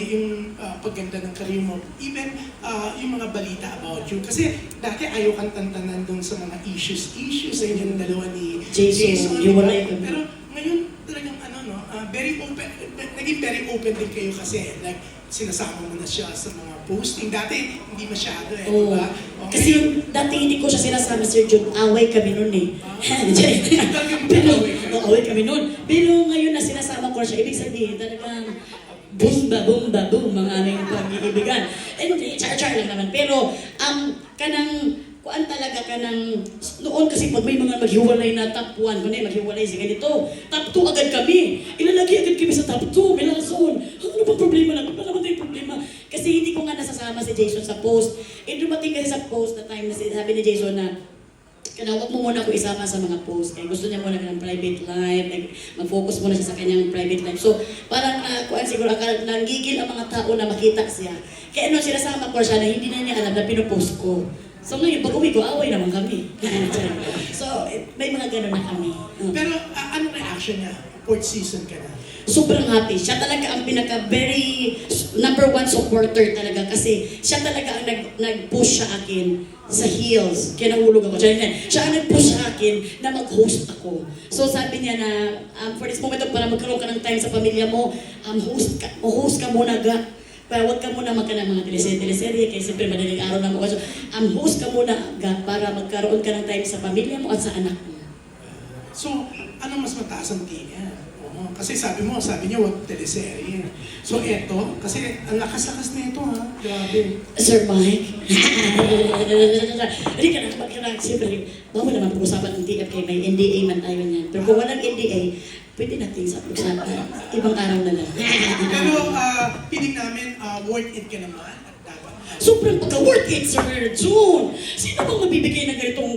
yung ah, pagganda ng career mo. Even ah, yung mga balita about you. Kasi dati ayaw kang tantanan dun sa mga issues, issues sa inyong dalawa ni Jason, di ba? hiwalay kami. Pero ngayon talagang ano no, ah, very open, naging very open din kayo kasi like sinasama mo na siya sa mga posting. Dati hindi masyado eh, di Oo. ba? O, Kasi yung dati hindi ko siya sinasama, Sir John, away kami noon eh. Talagang Pero, away oh, kami noon. Pero ngayon na sinasama ko siya, ibig sabihin talagang bumba, bumba, boom, ang aming pag-iibigan. Hindi, char-char lang naman. Pero, um, kanang, kuan talaga ka ng, noon kasi pag may mga maghiwalay na top 1, kunay maghiwalay si ganito, top 2 agad kami. Ilalagay agad kami sa top 2, may lason. Ano ba problema na? Ano naman problema? Kasi hindi ko nga nasasama si Jason sa post. Eh, dumating kasi sa post na time na sabi ni Jason na, kaya huwag mo muna ako isama sa mga post. Kaya gusto niya muna ng private life. Like, mag-focus muna siya sa kanyang private life. So, parang uh, kuan siguro, akala, nanggigil ang mga tao na makita siya. Kaya nung sinasama ko siya na hindi na niya alam na pinupost ko. So ngayon, pag uwi ko, away naman kami. so, may mga ganun na kami. Pero ah, anong reaction niya? Fourth season ka na. Sobrang happy. Siya talaga ang pinaka very number one supporter talaga kasi siya talaga ang nag, nag-push sa akin sa heels. Kaya nahulog ako. Siya, siya ang nag-push sa akin na mag-host ako. So sabi niya na um, for this moment para magkaroon ka ng time sa pamilya mo, um, host ka, host ka muna ga. Para wag ka muna magka ng mga teleserye, teleserye kasi siyempre madaling araw na mo. So, um, host ka muna ga para magkaroon ka ng time sa pamilya mo at sa anak mo. So, ano mas mataas ang tingin? Kasi sabi mo, sabi niya, wag teleserye. So, eto, kasi ang lakas-lakas na ito, ha? Grabe. Sir Mike? Hindi ka na, na, siyempre, bawal naman pag-usapan ng TF kay may NDA man tayo niyan. Pero kung walang NDA, pwede natin sa usapan. Ibang araw na lang. Pero, uh, piling namin, ah, worth it ka naman. Sobrang pagka-worth it, Sir June! Sino bang mabibigay ng ganitong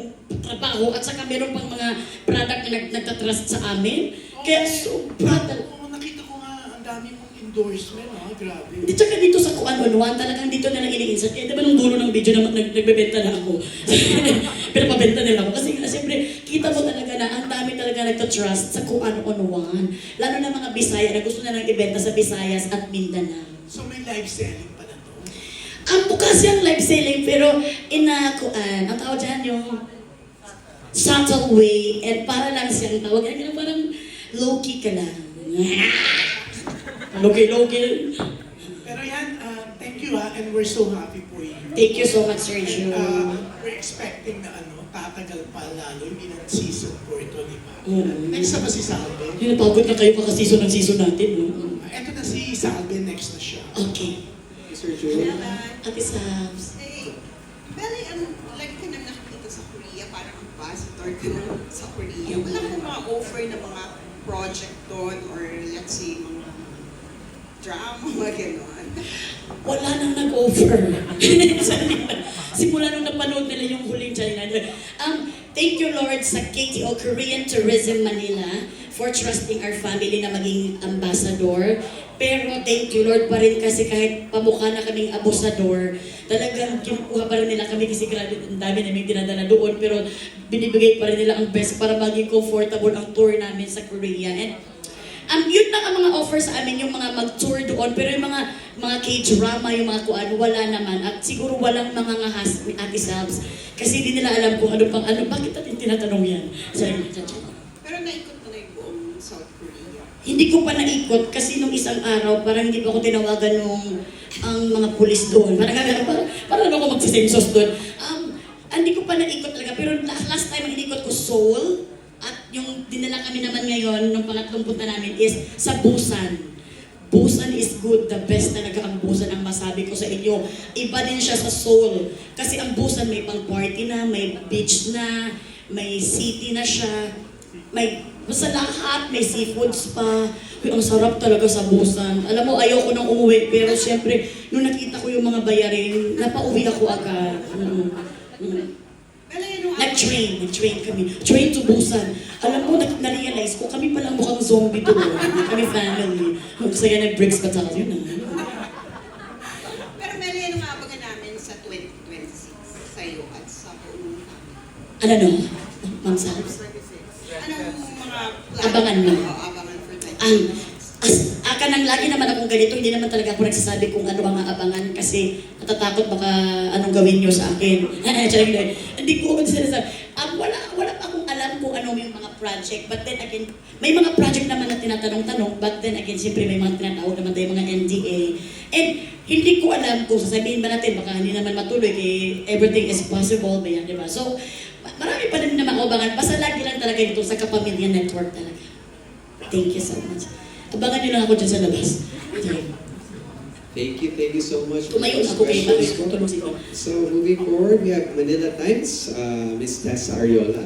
trabaho at saka meron pang mga product na nag nagtatrust sa amin? Kaya sobra tal- Oo, nakita ko nga, ang dami mong endorsement, ha? Grabe. Hindi, tsaka dito sa Kuan One, talagang dito na lang ini-insert. Kaya diba nung dulo ng video na nag, nagbebenta na ako. Pero pabenta nila ako. Kasi nga, siyempre, kita mo talaga na ang dami talaga nagto-trust sa Kuan on One. Lalo na mga Bisaya na gusto na lang ibenta sa Visayas at Mindanao. So, may live selling pala to. Ang bukas yung live selling, pero ina kuan, ang tawag dyan yung subtle way, and para lang siyang tawag, yan, parang low-key ka lang. low-key, low-key. Pero yan, ah, thank you, ha? And we're so happy for you. Thank you so much, Sir And, ah, we're expecting na ano, tatagal pa lalo, hindi na season 4 ito, di ba? Mm. Next na ba si Salve? Yun, napagod na kayo kakasison ng season natin. No? Ito na si Salve, next na siya. Okay. Sir Joe. Ate Sabs. Eh, Bali, ano, like ka nang nakikita sa Korea, parang ambassador ka na sa Korea. Wala pong mga offer na mga project doon or let's say mga drama, mga gano'n. Wala nang nag-offer. Simula nung napanood nila yung huling China. Um, thank you Lord sa KTO Korean Tourism Manila for trusting our family na maging ambassador. Pero thank you Lord pa rin kasi kahit pamukha na kaming abusador, talagang kinukuha pa rin nila kami kasi grabe ang dami namin dinadala doon. Pero binibigay pa rin nila ang best para maging comfortable ang tour namin sa Korea. And Um, yun lang ang mga offer sa amin, yung mga mag-tour doon. Pero yung mga mga K-drama, yung mga kuan, wala naman. At siguro walang mga ngahas ni Ate Sabs. Kasi hindi nila alam kung ano pang ano. Bakit natin tinatanong yan? Sorry. Pero naikot mo na yung buong South Korea. Hindi ko pa naikot kasi nung isang araw, parang hindi pa ako tinawagan nung ang mga pulis doon. Parang, parang, parang ano ako magsisensos doon. Um, hindi ko pa naikot talaga. Pero la- last time ang inikot ko, Seoul. At yung dinala kami naman ngayon, nung pangatlong punta namin, is sa Busan. Busan is good, the best talaga ang Busan ang masabi ko sa inyo. Iba din siya sa Seoul. Kasi ang Busan may pang party na, may beach na, may city na siya, may basta lahat, may seafoods pa. Uy, ang sarap talaga sa Busan. Alam mo, ayaw ko nang umuwi, pero siyempre, nung nakita ko yung mga bayarin, napauwi ako agad. Mm. Mm. Yun Nag-train, nag-train kami. Train to Busan. Alam mo, na- na-realize ko, kami palang mukhang zombie doon. kami family. Ang saya ng Briggs Battalion. Ah. Pero meron yan ang abangan namin sa 2026 sa'yo at sa buong family. Ano no? Ma'am Sabs? 2026. Anong mga plano? Abangan mo. Oo, abangan for 2026. Ang, as, kanang lagi naman akong ganito, hindi naman talaga ako nagsasabi kung ano ang abangan kasi natatakot baka anong gawin niyo sa akin. Hindi ko sinasabi. Um, wala, wala pa akong alam kung ano yung mga project. But then again, may mga project naman na tinatanong-tanong. But then again, siyempre may mga tinatawag naman tayo mga NDA. And hindi ko alam kung sasabihin ba natin, baka hindi naman matuloy kay everything is possible ba yan, di ba? So, marami pa rin naman abangan. Basta lagi lang talaga dito sa Kapamilya Network talaga. Thank you so much. Abangan niyo lang ako dyan sa labas. Thank you, thank you so much for Tumayo those ako kay questions. Sila. So moving forward, we have Manila Times, uh, Ms. Tessa Ariola.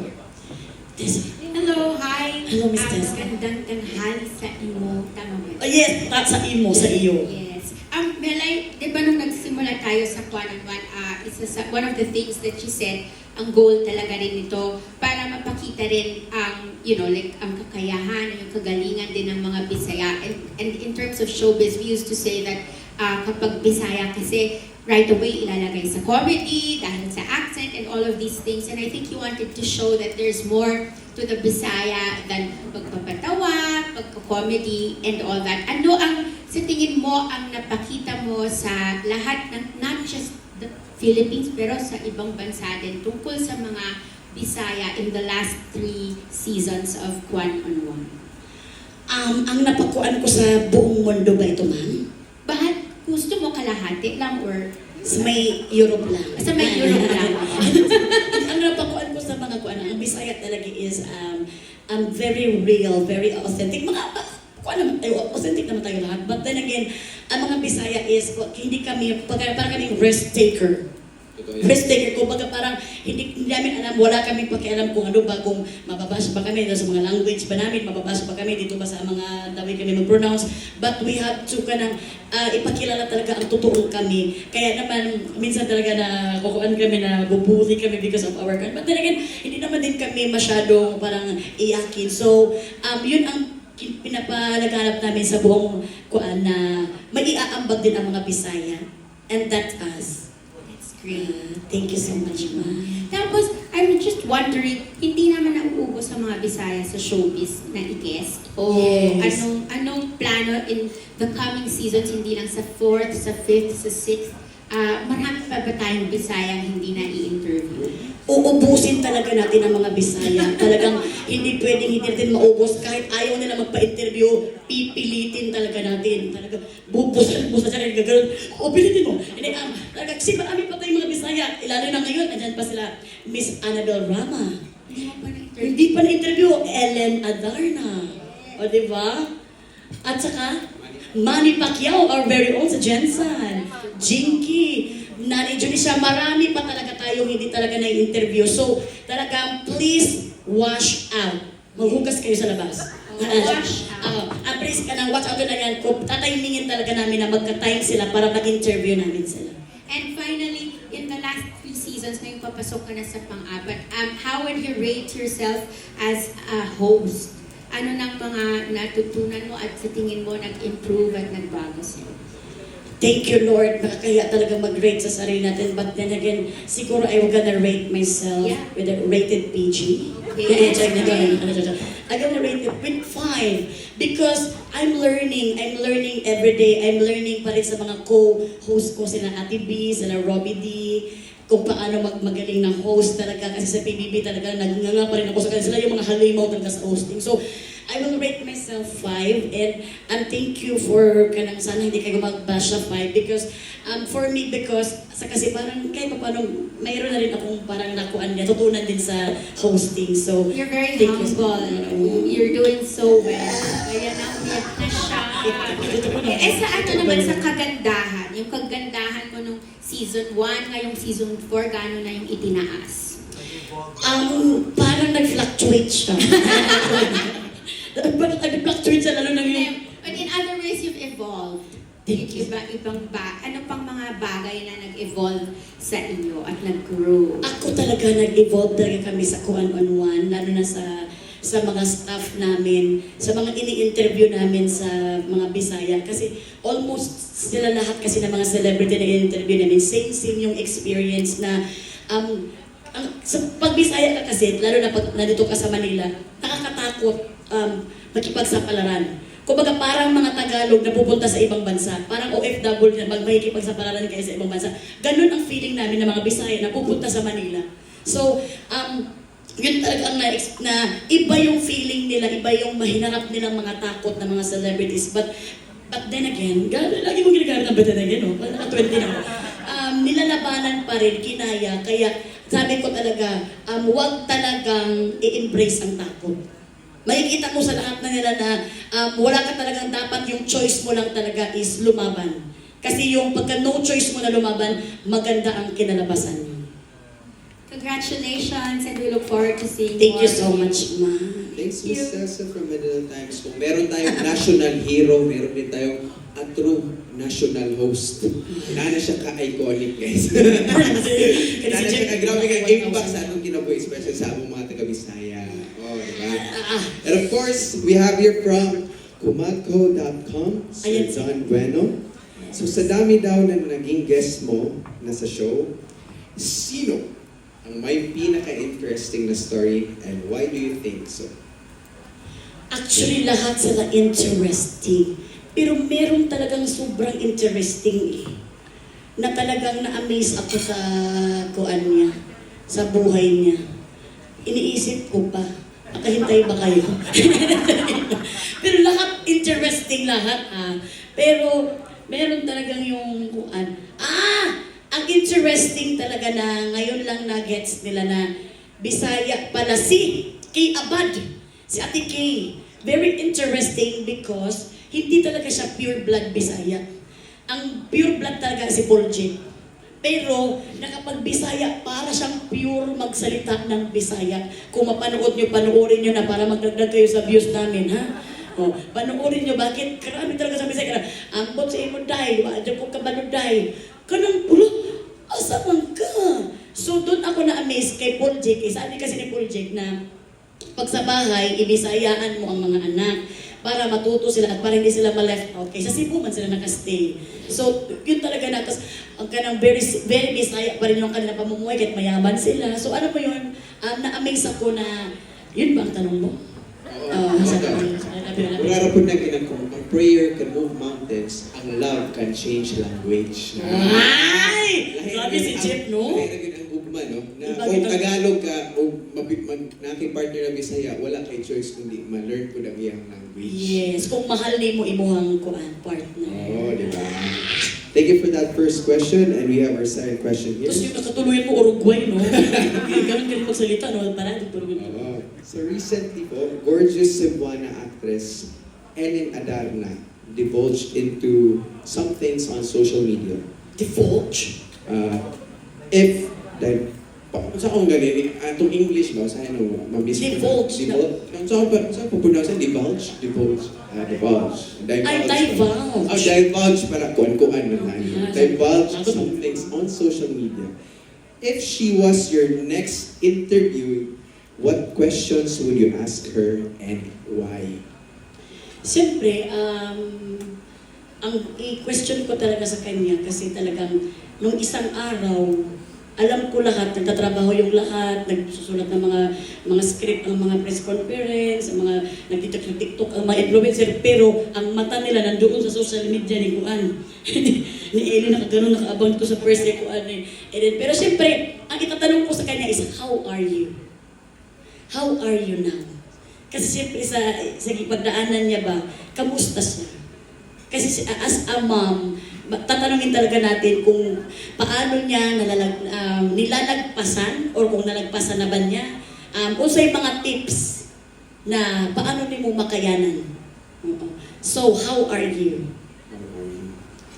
Tess. Hello, hi. Hello, Miss Ah, Tess. Magandang tanghali sa imo. Tama ba? Oh, yes, ta- sa imo, sa iyo. Yes. Um, Melay, di ba nung nagsimula tayo sa Kwan and One, ah, isa sa, one of the things that you said, ang goal talaga rin ito para mapakita rin ang, you know, like ang kakayahan, yung kagalingan din ng mga Bisaya. And, and in terms of showbiz, we used to say that ah, kapag Bisaya kasi right away ilalagay sa comedy, dahil sa accent and all of these things. And I think you wanted to show that there's more to the Bisaya than pagpapatawa, pagka-comedy, and all that. Ano ang, sa tingin mo, ang napakita mo sa lahat ng, not just Philippines, pero sa ibang bansa din, tungkol sa mga Bisaya in the last three seasons of Kwan on One? Um, ang napakuan ko sa buong mundo ba ito, ma'am? Bakit gusto mo kalahati lang or Sa may Europe lang. Sa may Europe lang. ang napakuan ko sa mga kuan, ang Bisaya talaga is um, um, very real, very authentic. Mga, kuan naman tayo, authentic naman tayo lahat. But then again, ang mga Bisaya is, hindi kami, parang kaming risk taker. Risk taker, kumbaga parang hindi, hindi namin alam, wala kaming pakialam kung ano ba, kung mababasa ba kami sa mga language ba namin, mababasa ba kami dito ba sa mga daway kami mag-pronounce. But we have to kanang ah, ipakilala talaga ang totoong kami. Kaya naman, minsan talaga na kukuan kami na bubuli kami because of our country. But then again, hindi naman din kami masyadong parang iyakin. So, um, yun ang pinapalaganap namin sa buong kuan na mag-iaambag din ang mga Bisaya. And that's us. Uh, thank you so much, ma. Tapos, I'm just wondering, hindi naman nauubos sa mga Bisaya sa showbiz na i-guest? O Yes. anong, anong plano in the coming seasons, hindi lang sa fourth, sa fifth, sa sixth? Ah, marami pa ba tayong Bisaya hindi na i-interview? Uubusin talaga natin ang mga Bisaya. Talagang hindi pwedeng hindi natin maubos. Kahit ayaw nila magpa-interview, pipilitin talaga natin. Talaga, bubusan, bubusan siya rin gagawin. O, pilitin mo. Hindi, um, talaga, kasi marami pa tayong mga Bisaya. Ilalo na ngayon, andyan pa sila, Miss Annabel Rama. Hindi pa na-interview, Ellen Adarna. O, di ba? At saka, Manny Pacquiao, our very own sa Jensen. Jinky. Nani Junisha, marami pa talaga tayong hindi talaga na-interview. So, talagang please wash out. Maghugas kayo sa labas. Wash out. Uh, uh, please ka nang watch out na yan. Tatimingin talaga namin na magka-time sila para mag-interview namin sila. And finally, in the last few seasons, ngayong papasok ka na sa pang-apat, um, how would you rate yourself as a host? Ano nang mga natutunan mo at sa tingin mo nag-improve at nagbago sa'yo? Thank you, Lord. Nakakaya talaga mag-rate sa sarili natin. But then again, siguro I will gonna rate myself Yeah. with a rated PG. Yes. Check na doon. I'm gonna rate it with five because I'm learning. I'm learning every day. I'm learning pa rin sa mga co-host ko, sila Ate B, sila Robbie D, kung paano mag magaling ng host talaga. Kasi sa PBB talaga, nagnganga pa rin ako sa kanila. Sila yung mga halimaw talaga sa hosting. So, I will rate myself five and um, thank you for kanang sana hindi kayo mag-bash sa five because um, for me because sa kasi parang kahit pa paano mayroon na rin akong parang nakuan natutunan din sa hosting so You're very Thank you. humble. You're doing so well. Kaya naumiyak na siya. Eh, sa ano naman sa kagandahan, yung kagandahan mo nung season 1, ngayong season 4, gano'n na yung itinaas? um, parang nag-fluctuate siya parang nag-fluctuate siya lalo na yung But in other ways, you've evolved. Yung iba, ibang ba, ano pang mga bagay na nag-evolve sa inyo at nag-grow? Ako talaga nag-evolve talaga kami sa Kuan on One, lalo na sa sa mga staff namin, sa mga ini-interview namin sa mga Bisaya. Kasi almost sila lahat kasi ng mga celebrity na in-interview namin, same same yung experience na um, ang, sa pag Bisaya ka kasi, lalo na pag nandito ka sa Manila, nakakatakot um, makipagsapalaran. kumbaga parang mga Tagalog na pupunta sa ibang bansa, parang OFW na magmahikipagsapalaran kayo sa ibang bansa. Ganun ang feeling namin ng mga Bisaya na pupunta sa Manila. So, um, yun talaga ang na, na iba yung feeling nila, iba yung mahinarap nilang mga takot ng mga celebrities. But but then again, ga- lagi mong ginagamit ang but then again, no? Naka-20 na. Um, nilalabanan pa rin, kinaya. Kaya sabi ko talaga, um, huwag talagang i-embrace ang takot. Makikita mo sa lahat na nila na um, wala ka talagang dapat yung choice mo lang talaga is lumaban. Kasi yung pagka no choice mo na lumaban, maganda ang kinalabasan. Congratulations and we look forward to seeing Thank you more. so much, ma. Thanks, Thank Miss Tessa from Manila Times. Kung meron tayong national hero, meron din tayong a true national host. Nana siya ka-iconic, guys. Nana siya ka, grabe ka impact sa atong kinabuhi, especially sa among mga taga-Bisaya. Oh, di ba? Ah, ah. And of course, we have here from kumadco.com, Sir. John Bueno. So sa dami daw na naging guest mo na sa show, sino ang may pinaka-interesting na story and why do you think so? Actually, lahat sila interesting. Pero meron talagang sobrang interesting eh. Na talagang na-amaze ako sa kuan niya, sa buhay niya. Iniisip ko pa, makahintay ba kayo? Pero lahat interesting lahat ah. Pero meron talagang yung kuan. Ah! Ang interesting talaga na ngayon lang na-gets nila na Bisaya pala si Kay Abad. Si Ate Kay. Very interesting because hindi talaga siya pure blood Bisaya. Ang pure blood talaga si Paul J. Pero nakapag-Bisaya, para siyang pure magsalita ng Bisaya. Kung mapanood nyo, panoorin nyo na para magdagdag kayo sa views namin, ha? O, panoorin nyo, bakit? Karami talaga sa Bisaya. Ambot sa imo, day. Wadyo ko kabalo, day. Kanang pulo, asa man ka? So, doon ako na-amaze kay Paul J. Kay sabi kasi ni Paul J. na pag sa bahay, ibisayaan mo ang mga anak para matuto sila at para hindi sila ma-left out. Kaya sa Cebu man sila nakastay. So, yun talaga na. Tapos, ang kanang very, very bisaya pa rin yung kanilang pamumuhay kahit mayaman sila. So, ano po yun? Um, na-amaze ako na, yun ba ang tanong mo? Oo. Uh, sa. Wala po na kung ang prayer can move mountains, ang love can change language. Ay! Grabe si Jeff, no? No? Na kung Tagalog ka o naking partner na Bisaya, wala kay choice kundi ma-learn ko ang iyang language. Yes, kung mahal ni mo imuhang kuan partner. Oh, di ba? Thank you for that first question and we have our second question here. Tapos yung nakatuluyan mo Uruguay, no? Ganun ka rin magsalita, no? Parang. Oo. So recently po, gorgeous Cebuana actress Ellen Adarna divulged into some things on social media. Divulge? Uh, if, pa, sa akong ganili, atong English ba, sa ano, mamiss ko na- Divulge. Divulge. Sa ako, sa ako pronounce it, divulge? Divulge. Ah, divulge. Ay, pa. divulge. Oh, divulge para kuan-kuan naman. Ah, Divulge sabi- some things on social media. If she was your next interview, what questions would you ask her and why? Siyempre, um, ang i-question ko talaga sa kanya kasi talagang nung isang araw, alam ko lahat, nagtatrabaho yung lahat, nagsusulat ng mga mga script, ang mga press conference, ang mga nagtitok ng TikTok, ang mga influencer, pero ang mata nila nandoon sa social media ni Kuan. ni Eli nakaganon, nakaabang ko sa first day Kuan. Eh. Then, pero siyempre, ang itatanong ko sa kanya is, how are you? How are you now? Kasi siyempre sa, sa pagdaanan niya ba, kamusta siya? Kasi si- as a mom, tatanungin talaga natin kung paano niya nalalag, um, nilalagpasan or kung nalagpasan na ba niya. Um, kung sa'yo mga tips na paano ni mo makayanan. So, how are you?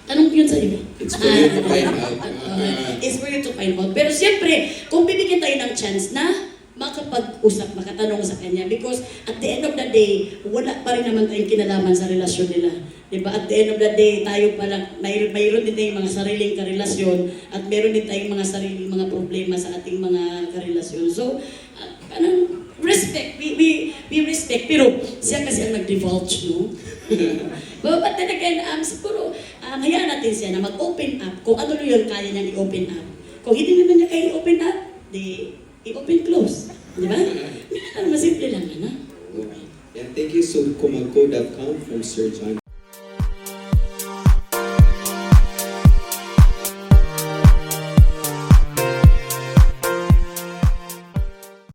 Tanong yun sa iyo. It's for you to find out. Uh, it's for you to find out. Pero siyempre, kung bibigyan tayo ng chance na makapag-usap, makatanong sa kanya. Because at the end of the day, wala pa rin naman tayong kinalaman sa relasyon nila. Di ba? At the end of the day, tayo pala, may, mayroon din tayong mga sariling karelasyon at meron din tayong mga sariling mga problema sa ating mga karelasyon. So, uh, respect, we, we, we respect. Pero siya kasi ang nag-divulge, no? But, but um, siguro, um, hayaan natin siya na mag-open up kung ano yung kaya niyang i-open up. Kung hindi naman niya kaya i-open up, di i-open close. Di ba? Ano, masimple lang, ano? Okay. Yan. Thank you so kumagko.com from Sir John.